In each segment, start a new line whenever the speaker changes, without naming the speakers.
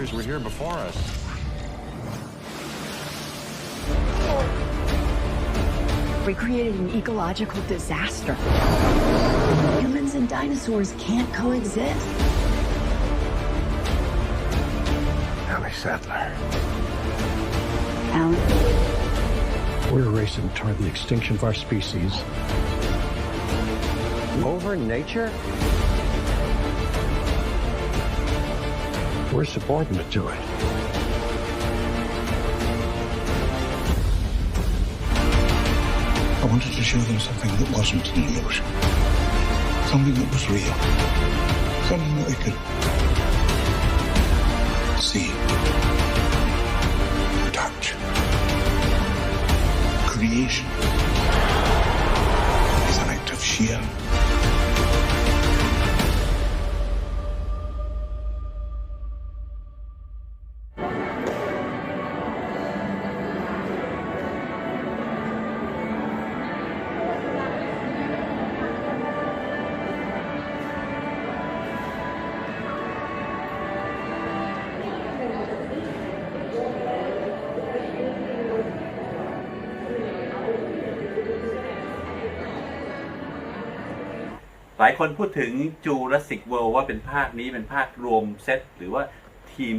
creatures were here before us.
We created an ecological disaster. Humans and dinosaurs can't coexist.
Ellie Sadler.
Alan,
We're racing toward the extinction of our species.
Over nature?
We're subordinate to it.
I wanted to show them something that wasn't an illusion. Something that was real. Something that they could see. Touch. Creation is an act of sheer.
หลายคนพูดถึง Jurassic World ว่าเป็นภาคนี้เป็นภาครวมเซตหรือว่าทีม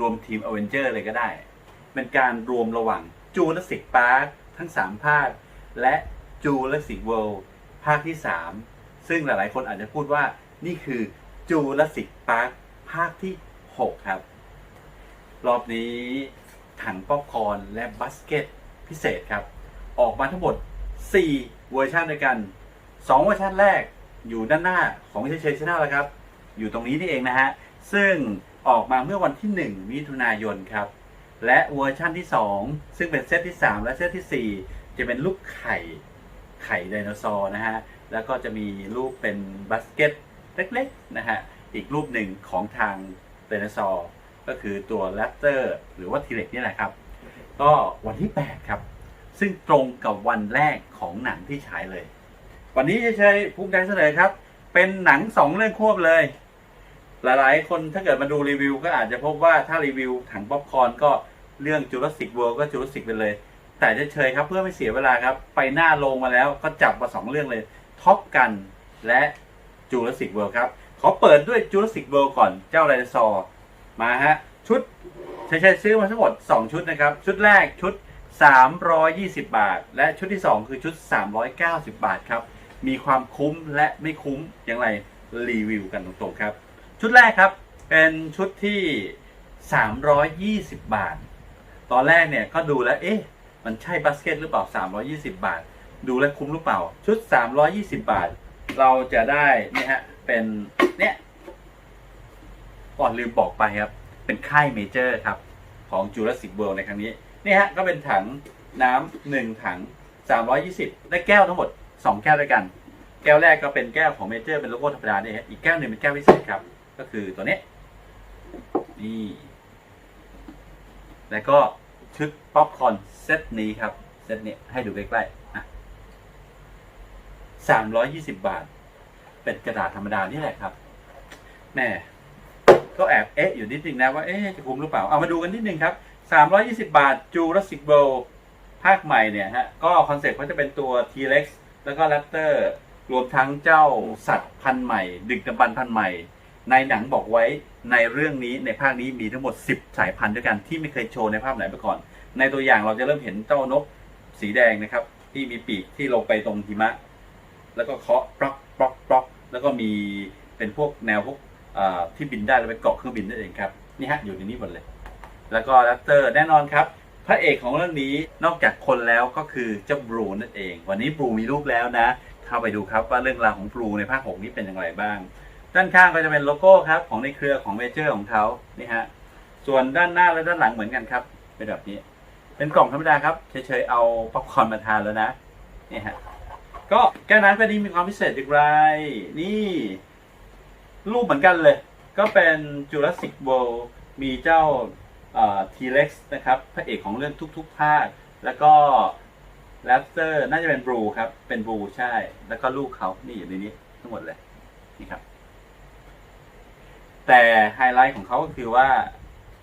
รวมทีม a v e n g e r เลยก็ได้ เป็นการรวมระหว่าง Jurassic Park ทั้ง 3 ภาค และ Jurassic World ภาคที่ 3 ซึ่งหลายๆ คนอาจจะพูดว่านี่คือ Jurassic Park ภาคที่ 6 ครับ รอบนี้ถังป๊อปคอร์นและบัสเกตพิเศษครับ ออกมาทั้งหมด 4 เวอร์ชันด้วยกัน 2 เวอร์ชันแรก อยู่ด้านหน้าของเชยเชยชแนลแล้วครับ อยู่ตรงนี้นี่เองนะฮะ ซึ่งออกมาเมื่อวันที่ 1 มิถุนายนครับ และเวอร์ชันที่ 2 ซึ่งเป็นเซตที่ 3 และเซตที่ 4 จะเป็นรูปไข่ไข่ไดโนเสาร์นะฮะ แล้วก็จะมีรูปเป็นบาสเกตเล็กๆนะฮะ อีกรูปหนึ่งของทางไดโนเสาร์ก็คือตัวแรปเตอร์หรือว่าทีเล็กนี่แหละครับ ก็วันที่ 8 ครับ ซึ่งตรงกับวันแรกของหนังที่ฉายเลย วันนี้จะใช้ภูมิใจเสนอครับ เป็นหนังสองเรื่องควบเลย หลายๆ คนถ้าเกิดมาดูรีวิว ก็อาจจะพบว่าถ้ารีวิวถังป๊อปคอร์นก็เรื่อง Jurassic World ก็ Jurassic ไปเลย แต่จะเชยครับเพื่อไม่เสียเวลาครับ ไปหน้าโรงมาแล้วก็จับมาสองเรื่องเลยท็อปกันและ Jurassic World ครับขอเปิดด้วย Jurassic World ก่อนเจ้าไดโนเสาร์มาฮะชุดชัยชัยซื้อมาทั้งหมด 2 ชุดนะครับ ชุดแรกชุด 320 บาท และชุดที่ 2 คือชุด 390 บาทครับ มีความคุ้มและไม่คุ้มอย่างไรรีวิวกันตรงๆครับ ชุดแรกครับ เป็นชุดที่ 320 บาท ตอนแรกเนี่ยก็ดูแล้วเอ๊ะมันใช่บาสเกตหรือเปล่า 320 บาท ดูแล้วคุ้มหรือเปล่า ชุด 320 บาท เราจะได้นี่ฮะเป็นเนี่ยก่อนลืมบอกไปครับ เป็นค่ายเมเจอร์ครับ ของ Jurassic World ในครั้งนี้ นี่ฮะ ก็เป็นถังน้ำหนึ่งถัง 320 ได้แก้วทั้งหมด 2แก้วด้วยกัน แก้วแรกก็เป็นแก้วของเมเจอร์เป็นโลโก้ธรรมดาเนี่ยฮะอีกแก้วหนึ่งเป็นแก้วพิเศษครับ ก็คือตัวนี้นี่แล้วก็ชุดป๊อปคอนเซตนี้ครับเซตนี้ให้ดูใกล้ๆอะ320บบาท เป็นกระดาษธรรมดานี่แหละครับแม่ก็แอบเอ๊ะอยู่นิดนึงนะว่าเอ๊ะจะคุ้มหรือเปล่า เอามาดูกันนิดนึงครับ320บาท Jurassic World ภาคใหม่เนี่ยฮะ ก็คอนเซ็ปต์เขาจะเป็นตัว T-Rex แล้วก็ Raptor รวมทั้งเจ้าสัตว์พันธุ์ใหม่ ดึกดำบรรพ์พันธุ์ใหม่ ในหนังบอกไว้ในเรื่องนี้ในภาคนี้มีทั้งหมด 10 สายพันธุ์ด้วยกันที่ไม่เคยโชว์ในภาพไหนมาก่อน ในตัวอย่างเราจะเริ่มเห็นเจ้านกสีแดงนะครับ ที่มีปีกที่ลงไปตรงหิมะ แล้วก็เคาะปลอกปลอกปลอกแล้วก็มีเป็นพวกแนวพวกที่บินได้แล้วไปเกาะเครื่องบินนั่นเองครับนี่ฮะอยู่ในนี้หมดเลย แล้วก็แรปเตอร์แน่นอนครับ ระเอกของเรื่องนี้นอกจากคนแล้วก็คือเจ้าบรูนั่นเอง วันนี้บรูมีรูปแล้วนะ เข้าไปดูครับว่าเรื่องราวของบรูในภาค6นี้เป็นอย่างไรบ้าง ด้านข้างก็จะเป็นโลโก้ครับของในเครือของเมเจอร์ของเขานี่ฮะส่วนด้านหน้าและด้านหลังเหมือนกันครับเป็นแบบนี้ เป็นกล่องธรรมดาครับเฉยๆเอาป๊อปคอร์นมาทานแล้วนะนี่ฮะก็แก้วน้ำแก้วนี้มีความพิเศษอย่างไร นี่ รูปเหมือนกันเลย ก็เป็น Jurassic World มีเจ้า ทีเล็กซ์นะครับพระเอกของเรื่องทุก ๆ ภาค แล้วก็ Raptor น่าจะเป็นบลูครับ เป็นบลูใช่ แล้วก็ลูกเขานี่อยู่ในนี้ทั้งหมดเลยนี่ครับ แต่ไฮไลท์ของเขาก็คือว่า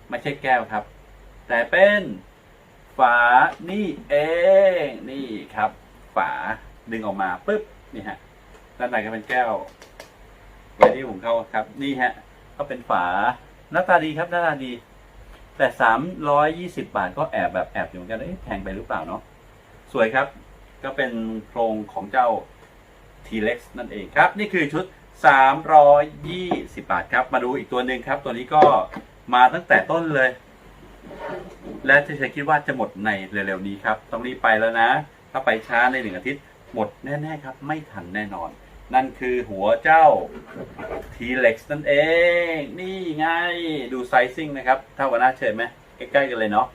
ไม่ใช่แก้วครับ แต่เป็นฝานี่เองนี่ครับ ฝาดึงออกมาปุ๊บนี่ฮะด้านในก็เป็นแก้วไว้ที่ผมเข้าครับ นี่ฮะ ก็เป็นฝาหน้าตาดีครับหน้าตาดี แต่สามร้อยยี่สิบาทก็แอบแบบแอบอยู่เหมือนกันเอ๊ะแพงไปหรือเปล่าเนาะสวยครับ ก็เป็นโครงของเจ้า T-Rex นั่นเองครับ นี่คือชุด 320 บาทครับ มาดูอีกตัวหนึ่งครับ ตัวนี้ก็มาตั้งแต่ต้นเลย และจะใช้คิดว่าจะหมดในเร็วๆนี้ครับ ต้องรีบไปแล้วนะ ถ้าไปช้าในหนึ่งอาทิตย์ หมดแน่ๆครับ ไม่ทันแน่นอน นั่นคือหัวเจ้า T-Rex นั่นเอง นี่ไง ดูไซซิ่งนะครับ เท่ากับหน้าเชิญไหมใกล้ๆกันเลยเนาะ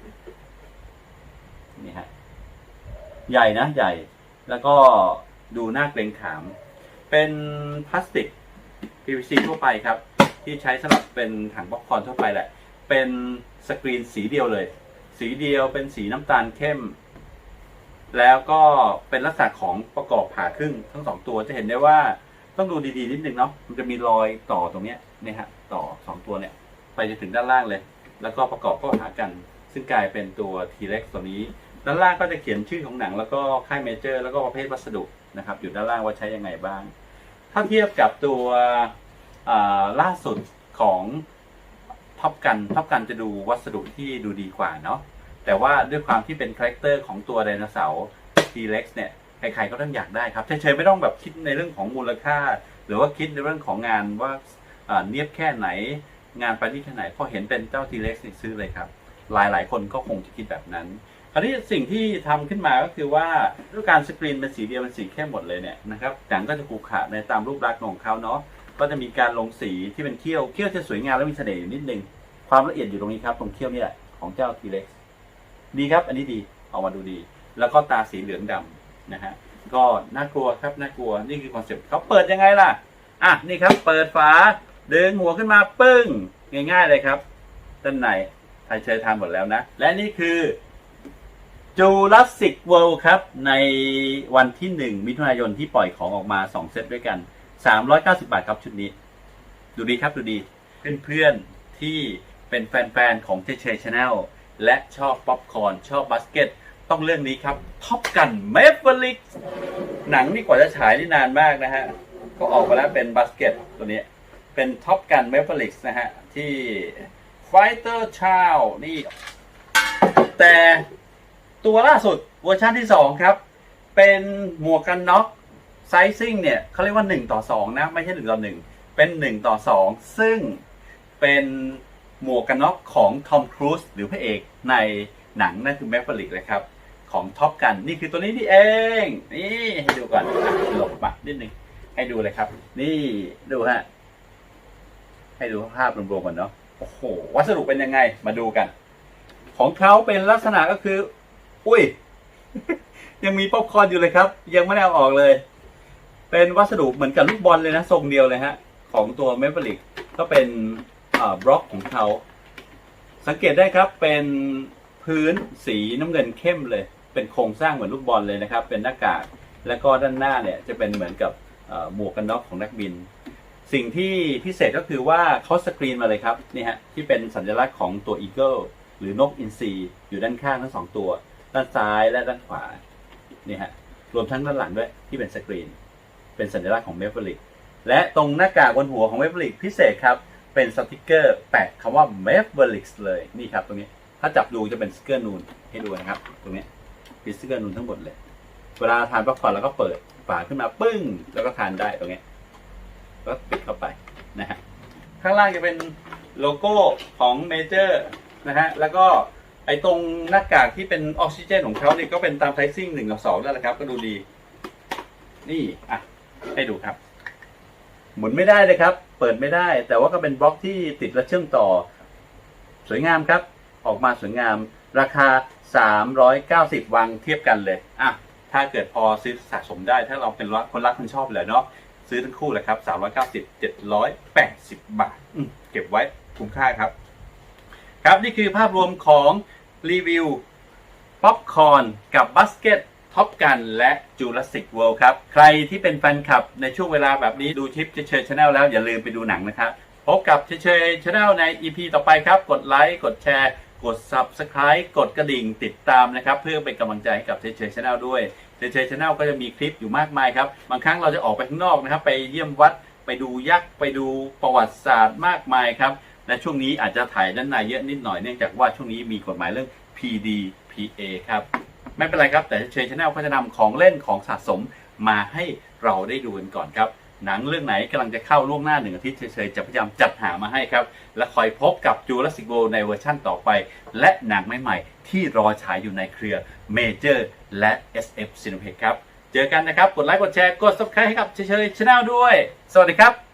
นี่ฮะใหญ่นะ ใหญ่ แล้วก็ดูน่าเกรงขาม เป็นพลาสติก PVC ทั่วไปครับ ที่ใช้สำหรับเป็นถังป๊อปคอร์นทั่วไปแหละ เป็นสกรีนสีเดียวเลย สีเดียวเป็นสีน้ำตาลเข้ม แล้วก็เป็นลักษณะของประกอบผ่าครึ่งทั้งสองตัวจะเห็นได้ว่าต้องดูดีๆนิดนึงเนาะมันจะมีรอยต่อตรงเนี้ยเนี่ยฮะต่อสองตัวเนี่ย ไปจนถึงด้านล่างเลย แล้วก็ประกอบเข้าหากัน ซึ่งกลายเป็นตัว T-Rex ตัวนี้ ด้านล่างก็จะเขียนชื่อของหนัง แล้วก็ค่ายเมเจอร์ แล้วก็ประเภทวัสดุนะครับอยู่ด้านล่างว่าใช้ยังไงบ้าง ถ้าเทียบกับตัวล่าสุดของท็อปกันท็อปกันจะดูวัสดุที่ดูดีกว่าเนาะ แต่ว่าด้วยความที่เป็นคาแรคเตอร์ของตัวไดโนเสาร์ T-Rex เนี่ยใครๆก็ต้องอยากได้ครับเฉยๆไม่ต้องแบบคิดในเรื่องของมูลค่า หรือว่าคิดในเรื่องของงานว่าเนียบแค่ไหน งานประณีตแค่ไหนพอเห็นเป็นเจ้า T-Rex นี่ซื้อเลยครับ หลายๆ คนก็คงจะคิดแบบนั้นคราวนี้สิ่งที่ทำขึ้นมาก็คือว่าด้วยการสกรีนเป็นสีเดียวเป็นสีเข้มหมดเลยเนี่ยนะครับหนังก็จะขรุขระในตามรูปลักษณ์ของเขาเนาะก็จะมีการลงสีที่เป็นเขี้ยวเขี้ยวจะสวยงามและมีเสน่ห์อยู่นิดนึงความละเอียดอยู่ตรงนี้ครับตรงเขี้ยวนี่แหละของเจ้า T-Rex ดีครับ อันนี้ดีออกมาดูดี แล้วก็ตาสีเหลืองดำนะฮะก็น่ากลัวครับน่ากลัวนี่คือคอนเซ็ปต์เขาเปิดยังไงล่ะอะนี่ครับ เปิดฝาดึงหัวขึ้นมาปึ้ง ง่าย ๆเลยครับด้านในไทยเชยทานหมดแล้วนะ และนี่คือจูราสสิกเวิลด์ครับ ในวันที่ 1 มิถุนายนที่ปล่อยของออกมา 2 เซตด้วยกัน 390 บาทครับชุดนี้ ดูดีครับดูดี เพื่อนๆที่เป็นแฟนๆของเจเชชแนล และชอบป๊อปคอร์นชอบบาสเกตต้องเรื่องนี้ครับท็อปกันเมฟเวลิกหนังนี่กว่าจะฉายนี่นานมากนะฮะ ก็ออกมาแล้วเป็นบาสเกตตัวนี้ เป็นท็อปกันเมฟเวลิกนะฮะ ที่ไฟเตอร์ชาวนี่ แต่ตัวล่าสุดเวอร์ชันที่ 2 ครับ เป็นหมวกกันน็อกไซซิ่งเนี่ยเขาเรียกว่า 1 ต่อ 2 นะ ไม่ใช่ 1 ต่อ 1 เป็น 1 ต่อ 2 ซึ่งเป็น หมวกกันน็อกของทอมครูซหรือพระเอกในหนังนั่นคือแมฟเฟลิกเลยครับ ของท็อปกันนี่คือตัวนี้นี่เอง นี่ให้ดูก่อนหลบมานิดนึงให้ดูเลยครับ นี่ดูฮะให้ดูภาพรวมๆก่อนเนาะโอ้โหวัสดุเป็นยังไงมาดูกัน ของเขาเป็นลักษณะก็คือ อุ้ย ยังมีป๊อปคอร์นอยู่เลยครับ ยังไม่ได้เอาออกเลย เป็นวัสดุเหมือนกับลูกบอลเลยนะทรงเดียวเลยฮะ ของตัวเมเ l ลิกก็เป็น บล็อกของเขา สังเกตได้ครับเป็นพื้นสีน้ำเงินเข้มเลย เป็นโครงสร้างเหมือนลูกบอลเลยนะครับ เป็นหน้ากาก แล้วก็ด้านหน้าเนี่ยจะเป็นเหมือนกับหมวกกันน็อกของนักบิน สิ่งที่พิเศษก็คือว่าเขาสกรีนมาเลยครับนี่ฮะที่เป็นสัญลักษณ์ของตัวอีเกิลหรือนกอินทรีอยู่ด้านข้างทั้งสองตัว ด้านซ้ายและด้านขวานี่ฮะรวมทั้งด้านหลังด้วยที่เป็นสกรีน เป็นสัญลักษณ์ของเมฟ l ลิกและตรงหน้ากากบนหัวของเมฟ l ลิกพิเศษครับ เป็นสติกเกอร์แปะคำว่า m a v e r i c k เลยนี่ครับตรงนี้ ถ้าจับดูจะเป็นสติกเกอร์นูนให้ดูนะครับ ตรงนี้เป็นสติกเกอร์นูนทั้งหมดเลย เวลาทานป๊อปคอร์นเราก็เปิดฝาขึ้นมาปึ้ง แล้วก็ทานได้ตรงนี้แล้วก็ปิดเข้าไปนะฮะข้างล่างจะเป็นโลโก้ของเมเจอร์นะฮะแล้วก็ไอ้ตรงหน้ากากที่เป็นออกซิเจนของเขาเนี่ยก็เป็นตามไทซิ่งหนึ่งกับสองนั่นแหละครับ ก็ดูดี นี่อะให้ดูครับ หมุนไม่ได้เลยครับ เปิดไม่ได้ แต่ว่าก็เป็นบล็อกที่ติดและเชื่อมต่อ สวยงามครับ ออกมาสวยงาม ราคา 390 วังเทียบกันเลยอะถ้าเกิดพอซื้อสะสมได้ ถ้าเราเป็นคนรักคนชอบเลยเนาะซื้อทั้งคู่เลยครับ390 780 บาทอืมเก็บไว้คุ้มค่าครับ ครับนี่คือภาพรวมของรีวิวป๊อปคอร์นกับบัสเกต ท็อปกันและจูราสสิกเวิลด์ครับ ใครที่เป็นแฟนคลับในช่วงเวลาแบบนี้ดูชิปเชิญชาแนลแล้วอย่าลืมไปดูหนังนะครับ พบกับเฉยๆช n แนลใน EP ต่อไปครับ กดไลค์กดแชร์กด Subscribe กดกระดิ่งติดตามนะครับ เพื่อเป็นกำลังใจให้กับเฉยๆช n แนลด้วยเฉยๆช n แนลก็จะมีคลิปอยู่มากมายครับ บางครั้งเราจะออกไปข้างนอกนะครับ ไปเยี่ยมวัดไปดูยักษ์ไปดูประวัติศาสตร์มากมายครับและช่วงนี้อาจจะถ่ายด้านในเยอะนิดหน่อยเนื่องจากว่าช่วงนี้มีกฎหมายเรื่อง PDPA ครับ ไม่เป็นไรครับ แต่เชยชาแนลก็จะนำของเล่นของสะสมมาให้เราได้ดูกันก่อนครับ หนังเรื่องไหนกำลังจะเข้าล่วงหน้าหนึ่งอาทิตย์เฉยๆจะพยายามจัดหามาให้ครับ และคอยพบกับจูราสสิกโ l d ในเวอร์ชั่นต่อไป และหนังใหม่ๆ ที่รอฉายอยู่ในเครือ Major และ SF Cineplex ครับ เจอกันนะครับ กดไลค์กดแชร์กด subscribe ให้กับเฉยๆชแนลด้วย สวัสดีครับ